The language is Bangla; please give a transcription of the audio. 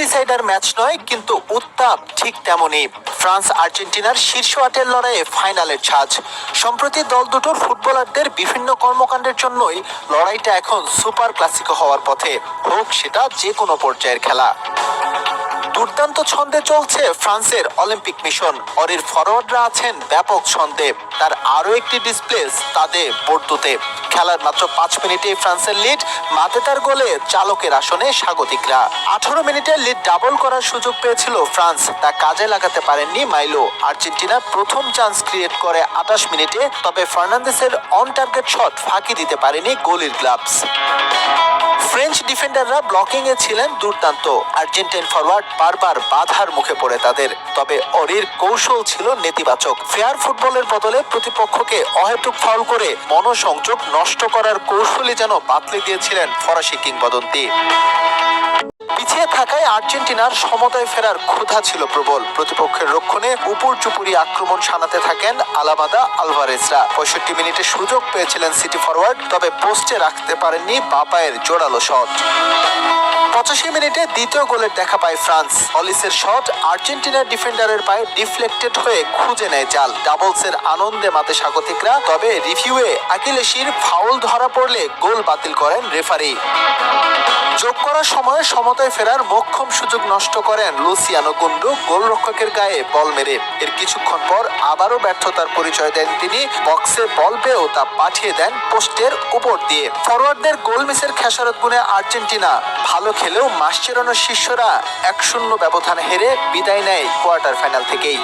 ডিসাইডার ম্যাচ নয়, কিন্তু উত্তাপ ঠিক তেমনই। ফ্রান্স আর্জেন্টিনার শীর্ষ আটের লড়াইয়ে ফাইনালের ছাঁচ। সম্প্রতি দল দুটোর ফুটবলারদের বিভিন্ন কর্মকাণ্ডের জন্যই লড়াইটা এখন সুপার ক্লাসিকো হওয়ার পথে। হোক সেটা যে কোনো পর্যায়ের খেলা। দুর্দান্ত ছন্দে চলছে ফ্রান্সের অলিম্পিক মিশন। অরির ফরওয়ার্ডরা আছেন ব্যাপক ছন্দে। তার আরও একটি ডিসপ্লেস তাদের বর্দুতে খেলার মাত্র পাঁচ মিনিটে ফ্রান্সের লিড মাতেতার গোলে চালকের আসনে স্বাগতিকরা। আঠারো মিনিটে লিড ডাবল করার সুযোগ পেয়েছিল ফ্রান্স, তা কাজে লাগাতে পারেননি মাইলো। আর্জেন্টিনা প্রথম চান্স ক্রিয়েট করে আঠাশ মিনিটে, তবে ফার্নান্দেসের অন টার্গেট শট ফাঁকি দিতে পারেনি গোলির গ্লাভস ফ্রেঞ্চ ডিফেন্ডাররা ব্লকিং এ ছিলেন দুর্দান্ত। আর্জেন্টাইন ফরওয়ার্ড বারবার বাধার মুখে পড়ে তাদের। তবে অরির কৌশল ছিল নেতিবাচক। ফেয়ার ফুটবলের বদলে প্রতিপক্ষকে অহেতুক ফাউল করে মনোসংযোগ নষ্ট করার কৌশলে যেন বাতলে দিয়েছিলেন ফরাসি কিংবদন্তি। পিছিয়ে থাকায় আর্জেন্টিনার সমতায় ফেরার ক্ষুধা ছিল প্রবল। প্রতিপক্ষের রক্ষণে উপর চুপুরি আক্রমণ সানাতে থাকেন আলামাদা আলভারেজরা। পঁয়ষট্টি মিনিটে সুযোগ পেয়েছিলেন সিটি ফরওয়ার্ড, তবে পোস্টে রাখতে পারেননি বাপায়ের জোরালো শট। পঁচাশি মিনিটে দ্বিতীয় গোলের দেখা পায় ফ্রান্স। অলিসের শট আর্জেন্টিনার ডিফেন্ডারের পায়ে ডিফ্লেক্টেড হয়ে খুঁজে নেয় জাল। ডাবলসের আনন্দে মাতে স্বাগতিকরা, তবে রিভিউয়ে আকিলেশির ফাউল ধরা পড়লে গোল বাতিল করেন রেফারি। যোগ করার সময় সমতায় ফেরার মোক্ষম সুযোগ নষ্ট করেন লুসিয়ানো কুন্ডু গোলরক্ষকের গায়ে বল মেরে। এর কিছুক্ষণ পর আবারও ব্যর্থতার পরিচয় দেন তিনি। বক্সে বল পেয়েও তা পাঠিয়ে দেন পোস্টের উপর দিয়ে। ফরওয়ার্ডদের গোল মিসের খেসারত গুণে আর্জেন্টিনা ভালো খেলেও মাসচেরানোর শিষ্যরা এক শূন্য ব্যবধান হেরে বিদায় নেয় কোয়ার্টার ফাইনাল থেকেই।